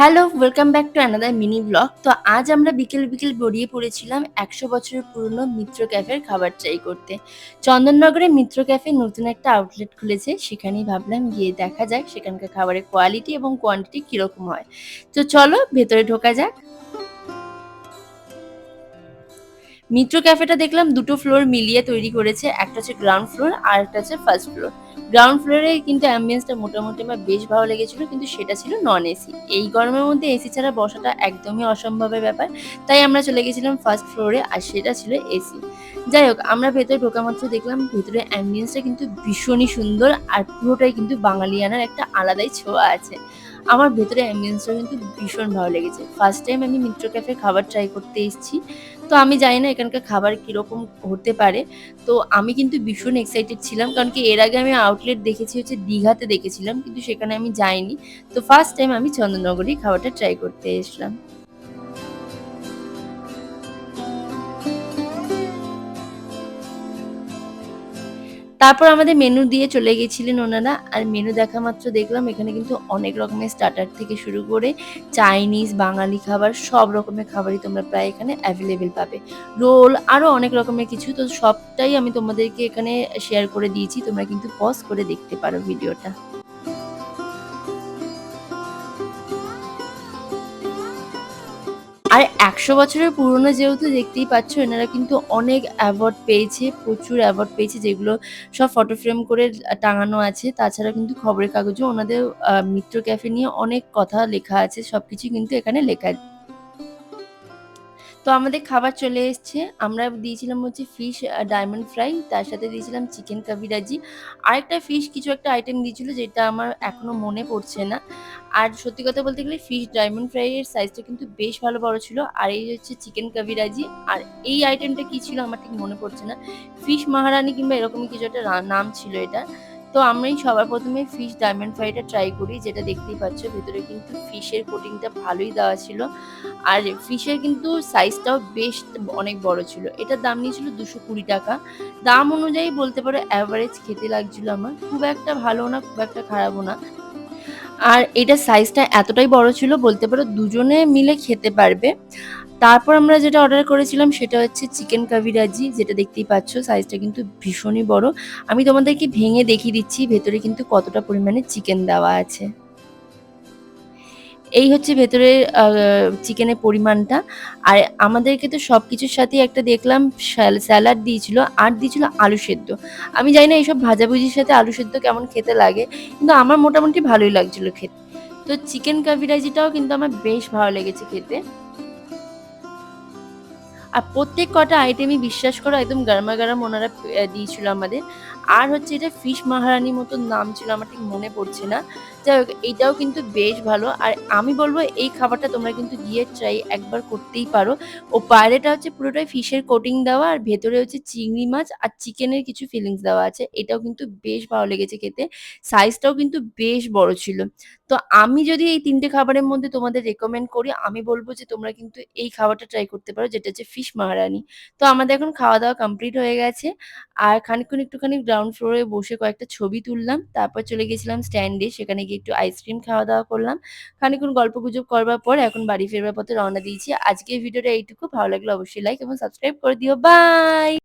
Hello welcome back to another mini blog তো আজ আমরা বিকেল বিকেল বেরিয়ে পড়েছিলাম একশো বছরের পুরনো মিত্র ক্যাফের খাবার ট্রাই করতে। চন্দননগরে মিত্র ক্যাফে নতুন একটা আউটলেট খুলেছে, সেখানেই ভাবলাম গিয়ে দেখা যাক সেখানকার খাবারের কোয়ালিটি এবং কোয়ান্টিটি কীরকম হয়। তো চলো, ভেতরে ঢোকা যাক। মিত্র ক্যাফেটা দেখলাম দুটো ফ্লোর মিলিয়ে তৈরি করেছে, একটা হচ্ছে গ্রাউন্ড ফ্লোর আর একটা হচ্ছে ফার্স্ট ফ্লোর গ্রাউন্ড ফ্লোরে কিন্তু অ্যাম্বিয়েন্সটা মোটামুটি আমার বেশ ভালো লেগেছিল, কিন্তু সেটা ছিল নন এসি এই গরমের মধ্যে এসি ছাড়া বসাটা একদমই অসম্ভবের ব্যাপার। তাই আমরা চলে গেছিলাম ফার্স্ট ফ্লোরে আর সেটা ছিল এসি যাই হোক, আমরা ভেতরে ঢোকা মাত্র দেখলাম ভেতরে অ্যাম্বিয়েন্সটা কিন্তু ভীষণই সুন্দর, আর পুরোটাই কিন্তু বাঙালিয়ানার একটা আলাদাই ছোঁয়া আছে। আমার ভেতরে অ্যাম্বিয়েন্সটা কিন্তু ভীষণ ভালো লেগেছে। ফার্স্ট টাইম আমি মিত্র ক্যাফে খাবার ট্রাই করতে এসেছি। তো আমি জানি না এখানকার খাবার কীরকম হতে পারে। তো আমি কিন্তু ভীষণ এক্সাইটেড ছিলাম, কারণ কি এর আগে আমি আউটলেট দেখেছি হচ্ছে দীঘাতে দেখেছিলাম, কিন্তু সেখানে আমি যাইনি। তো ফার্স্ট টাইম আমি চন্দননগরেই খাবারটা ট্রাই করতে এসলাম তারপর আমাদের মেনু দিয়ে চলে গেছিলেন ওনারা। আর মেনু দেখা মাত্র দেখলাম, এখানে কিন্তু অনেক রকমের স্টার্টার থেকে শুরু করে চাইনিজ বাঙালি খাবার, সব রকমের খাবারই তোমরা প্রায় এখানে অ্যাভেলেবেল পাবে। রোল আরও অনেক রকমের কিছু, তো সবটাই আমি তোমাদেরকে এখানে শেয়ার করে দিয়েছি, তোমরা কিন্তু পজ করে দেখতে পারো ভিডিওটা আর একশো বছরের পুরনো যেহেতু দেখতেই পাচ্ছ, এনারা কিন্তু অনেক অ্যাওয়ার্ড পেয়েছে, প্রচুর অ্যাওয়ার্ড পেয়েছে, যেগুলো সব ফটো ফ্রেম করে টাঙানো আছে। তাছাড়া কিন্তু খবরের কাগজে ওনাদের মিত্র ক্যাফে নিয়ে অনেক কথা লেখা আছে সব কিছু কিন্তু এখানে লেখা তো আমাদের খাবার চলে এসছে। আমরা দিয়েছিলাম হচ্ছে ফিশ ডায়মন্ড ফ্রাই তার সাথে দিয়েছিলাম চিকেন কাবিরাজি। আরেকটা ফিশ কিছু একটা আইটেম দিয়েছিল যেটা আমার এখনও মনে পড়ছে না। আর সত্যি কথা বলতে গেলে ফিশ ডায়মন্ড ফ্রাই এর সাইজটা কিন্তু বেশ ভালো বড় ছিল। আর এই হচ্ছে চিকেন কাবিরাজি। আর এই আইটেমটা কি ছিল আমার ঠিক মনে পড়ছে না। ফিশ মহারানী কিংবা এরকমই কিছু একটা নাম ছিল এটা। তো আমরাই সবার প্রথমে ফিশ ডায়মন্ড ফ্রাইটা ট্রাই করি, যেটা দেখতেই পাচ্ছ ভেতরে কিন্তু ফিশের কোটিংটা ভালোই দেওয়া ছিল। আর ফিশের কিন্তু সাইজটাও বেশ অনেক বড় ছিল। এটার দাম নিয়েছিল দুশো কুড়ি টাকা। দাম অনুযায়ী বলতে পারো অ্যাভারেজ খেতে লাগছিল আমার। খুব একটা ভালো না, খুব একটা খারাপও না। আর এটা সাইজটা এতটাই বড় ছিল, বলতে পারো দুজনে মিলে খেতে পারবে। তারপর আমরা যেটা অর্ডার করেছিলাম সেটা হচ্ছে চিকেন কাভিরাজি যেটা দেখতেই পাচ্ছ সাইজটা কিন্তু ভীষণই বড়। আমি তোমাদেরকে ভেঙে দেখিয়ে দিচ্ছি, ভেতরে কিন্তু কতটা পরিমাণে চিকেন দেওয়া আছে। এই হচ্ছে ভেতরে চিকেনের পরিমাণটা। আর আমাদেরকে তো সব কিছুর সাথেই একটা দেখলাম স্যালাড দিয়েছিল, আর দিয়েছিল আলু সেদ্ধ। আমি জানি না এইসব ভাজাভুজির সাথে আলু সেদ্ধ কেমন খেতে লাগে, কিন্তু আমার মোটামুটি ভালোই লাগছিল খেতে। তো চিকেন কাভিরাজিটাও কিন্তু আমার বেশ ভালো লেগেছে খেতে। আর প্রত্যেক কটা আইটেমই বিশ্বাস করো একদম গরমা গরম ওনারা দিয়েছিল আমাদের। আর হচ্ছে এটা ফিশ মহারানী মতো নাম ছিল, আমার ঠিক মনে পড়ছে না। যাই হোক এইটাও কিন্তু বেশ ভালো। আর আমি বলব, এই খাবারটা তোমরা কিন্তু গিয়ে ট্রাই একবার করতেই পারো। ও বাইরেটা হচ্ছে পুরোটাই ফিশের কোটিং দেওয়া, আর ভেতরে হচ্ছে চিংড়ি মাছ আর চিকেনের কিছু ফিলিংস দেওয়া আছে। এটাও কিন্তু বেশ ভালো লেগেছে খেতে। সাইজটাও কিন্তু বেশ বড় ছিল। তো আমি যদি এই তিনটে খাবারের মধ্যে তোমাদের রেকমেন্ড করি, আমি বলব যে তোমরা কিন্তু এই খাবারটা ট্রাই করতে পারো, যেটা হচ্ছে ফিশ মহারানী। তো আমাদের এখন খাওয়া দাওয়া কমপ্লিট হয়ে গেছে। আর খানিকক্ষণ একটুখানি গ্রাউন্ড ফ্লোরে বসে কয়েকটা ছবি তুললাম। তারপর চলে গেছিলাম স্ট্যান্ডে সেখানে গিয়ে একটু আইসক্রিম খাওয়া দাওয়া করলাম। খানিকক্ষণ গল্প গুজব করবার পর এখন বাড়ি ফেরবার পথে রওনা দিয়েছি। আজকে ভিডিওটা এইটুকু। ভালো লাগলে অবশ্যই লাইক এবং সাবস্ক্রাইব করে দিও। বাই